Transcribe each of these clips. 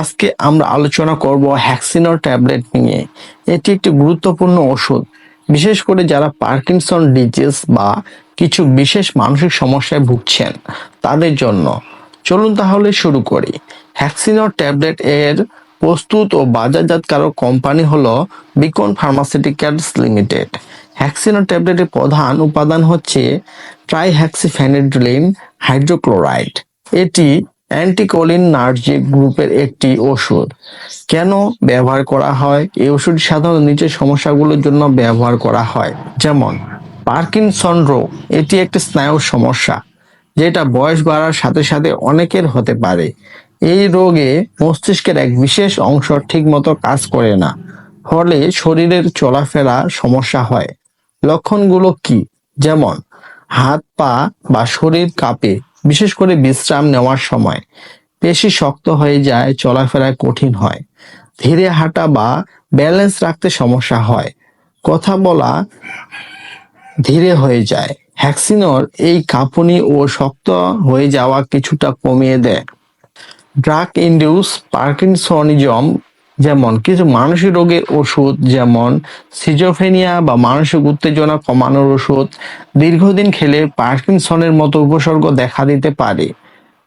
আজকে আমরা আলোচনা করব হ্যাক্সিনর ট্যাবলেট নিয়ে। এটি একটি গুরুত্বপূর্ণ ওষুধ। বিশেষ করে যারা পার্কিনসন ডিজিজ বা কিছু বিশেষ মানসিক সমস্যায় ভুগছেন, তাদের জন্য। চলুন তাহলে শুরু করি। হ্যাক্সিনর ট্যাবলেট এর প্রস্তুত ও বাজারজাতকারক কোম্পানি হলো বিকন ফার্মাসিউটিক্যালস লিমিটেড। হ্যাক্সিনর ট্যাবলেটের প্রধান উপাদান হচ্ছে ট্রাইহ্যাক্সিফেনিড্রিলিন হাইড্রোক্লোরাইড এটি অ্যান্টিকোলিন নার্জিক গ্রুপের একটি ওষুধ। কেন ব্যবহার করা হয়? এই ওষুধ সাধারণত নিচের সমস্যাগুলোর জন্য ব্যবহার করা হয়। যেমন, পার্কিনসন রোগ, এটি একটি স্নায়ুর সমস্যা, যেটা বয়স বাড়ার সাথে সাথে অনেকের হতে পারে। এই রোগে মস্তিষ্কের এক বিশেষ অংশ ঠিকমতো কাজ করে না, ফলে শরীরের চলাফেরা সমস্যা হয়। লক্ষণগুলো কি? যেমন, হাত পা বা শরীর কাঁপে বিশেষ করে বিশ্রাম নেওয়ার সময়। পেশি শক্ত হয়ে যায় চলাফেরায় কঠিন হয়। ধীরে হাঁটা বা ব্যালেন্স রাখতে সমস্যা হয়। কথা বলা ধীরে হয়ে যায়। হ্যাক্সিনর এই কাঁপুনি ও শক্ত হয়ে যাওয়া কিছুটা কমিয়ে দেয়। ড্রাগ ইন্ডিউস পার্কিনসনিজম যেমন কিছু মানসিক রোগের ওষুধ, যেমন সিজোফেনিয়া বা মানসিক উত্তেজনা কমানোর ওষুধ, দীর্ঘদিন খেলে পার্কিনসনের মতো উপসর্গ দেখা দিতে পারে।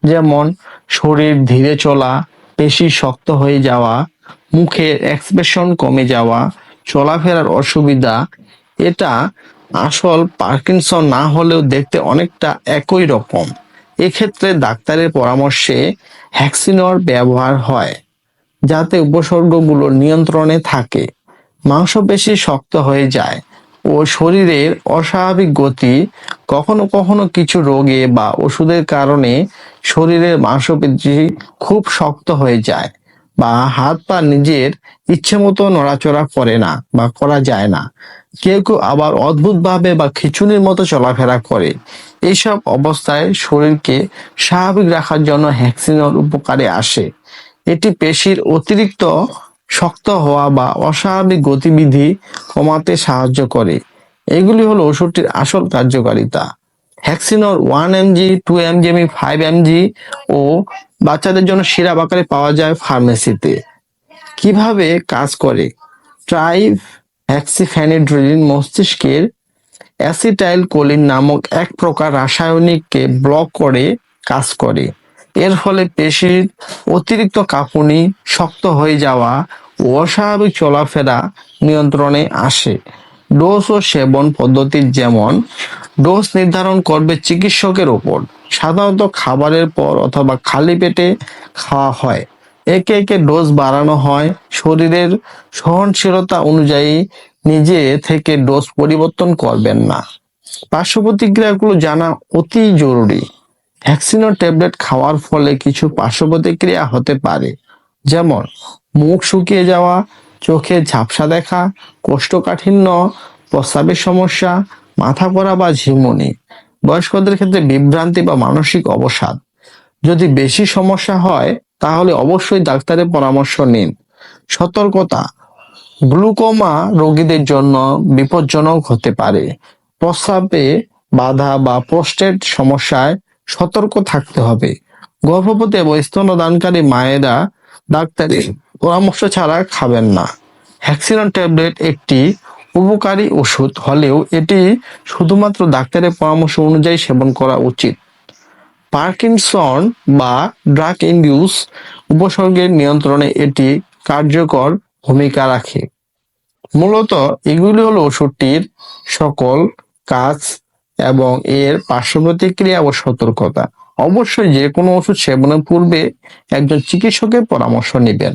যেমন শরীর ধীরে চলা, পেশি শক্ত হয়ে যাওয়া, মুখের এক্সপ্রেশন কমে যাওয়া, চলাফেরার অসুবিধা। এটা আসল পার্কিনসন না হলেও দেখতে অনেকটা একই রকম। এক্ষেত্রে ডাক্তারের পরামর্শে হ্যাক্সিনর ব্যবহার হয়। যাতে উপসর্গগুলো নিয়ন্ত্রণে থাকে। মাংসপেশি শক্ত হয়ে যায় ও শরীরের অস্বাভাবিক গতি কখনো কখনো কিছু রোগে বা ওষুধের কারণে শরীরের মাংসপেশি খুব শক্ত হয়ে যায় বা হাত পা নিজের ইচ্ছে মতো নড়াচড়া করে না বা করা যায় না। কেউ কেউ আবার অদ্ভুতভাবে বা খিচুনির মতো চলাফেরা করে। এইসব অবস্থায় শরীরকে স্বাভাবিক রাখার জন্য হ্যাক্সিনর উপকারে আসে। এটি পেশির অতিরিক্ত শক্ত হওয়া বা অস্বাভাবিক গতিবিধি কমাতে সাহায্য করে। এগুলি হলো ওষুধটির আসল কার্যকারিতা। হ্যাক্সিনর ওয়ান এমজি টু এমজিএমি ফাইভ এমজি ও বাচ্চাদের জন্য সিরাপ আকারে পাওয়া যায় ফার্মেসিতে। কীভাবে কাজ করে? ট্রাই হ্যাক্সিফ্যানিড্রিলিন মস্তিষ্কের অ্যাসিটাইল কোলিন নামক এক প্রকার রাসায়নিককে ব্লক করে কাজ করে। এর ফলে পেশির অতিরিক্ত কাঁপুনি শক্ত হয়ে যাওয়া ও অস্বাভাবিক চলাফেরা নিয়ন্ত্রণে আসে। ডোজ ও সেবন পদ্ধতি যেমন, ডোজ নির্ধারণ করবে চিকিৎসকের ওপর, সাধারণত খাবারের পর অথবা খালি পেটে খাওয়া হয়। একে একে ডোজ বাড়ানো হয়। শরীরের সহনশীলতা অনুযায়ী নিজে থেকে ডোজ পরিবর্তন করবেন না। পার্শ্ব প্রতিক্রিয়াগুলো জানা অতি জরুরি। ভ্যাকসিনের ট্যাবলেট খাওয়ার ফলে কিছু পার্শ্ব প্রতিক্রিয়া হতে পারে। যেমন, মুখ শুকিয়ে যাওয়া, চোখে ঝাপসা দেখা, কোষ্ঠকাঠিন্য, প্রস্রাবের সমস্যা, মাথা পড়া বা ঝিমুনি, বয়স্কদের ক্ষেত্রে বিভ্রান্তি বা মানসিক অবসাদ। যদি বেশি সমস্যা হয়, তাহলে অবশ্যই ডাক্তারের পরামর্শ নিন। সতর্কতা, গ্লুকোমা রোগীদের জন্য বিপজ্জনক হতে পারে। প্রস্রাবে বাধা বা প্রস্টেট সমস্যায় সতর্ক থাকতে হবে। গর্ভবতী এবং স্তনদানকারী মায়েরা ডাক্তারের পরামর্শ ছাড়া খাবেন না। হ্যাক্সিনন ট্যাবলেট একটি উপকারী ওষুধ হলেও এটি শুধুমাত্র ডাক্তারের পরামর্শ অনুযায়ী সেবন করা উচিত। পার্কিনসন বা ড্রাগ ইন্ডিউস উপসর্গের নিয়ন্ত্রণে এটি কার্যকর ভূমিকা রাখে। মূলত এগুলি হলো ওষুধটির সকল কাজ এবং এর পার্শ্ব প্রতিক্রিয়া ও সতর্কতা। অবশ্যই যে কোনো ওষুধ সেবনের পূর্বে একজন চিকিৎসকের পরামর্শ নেবেন।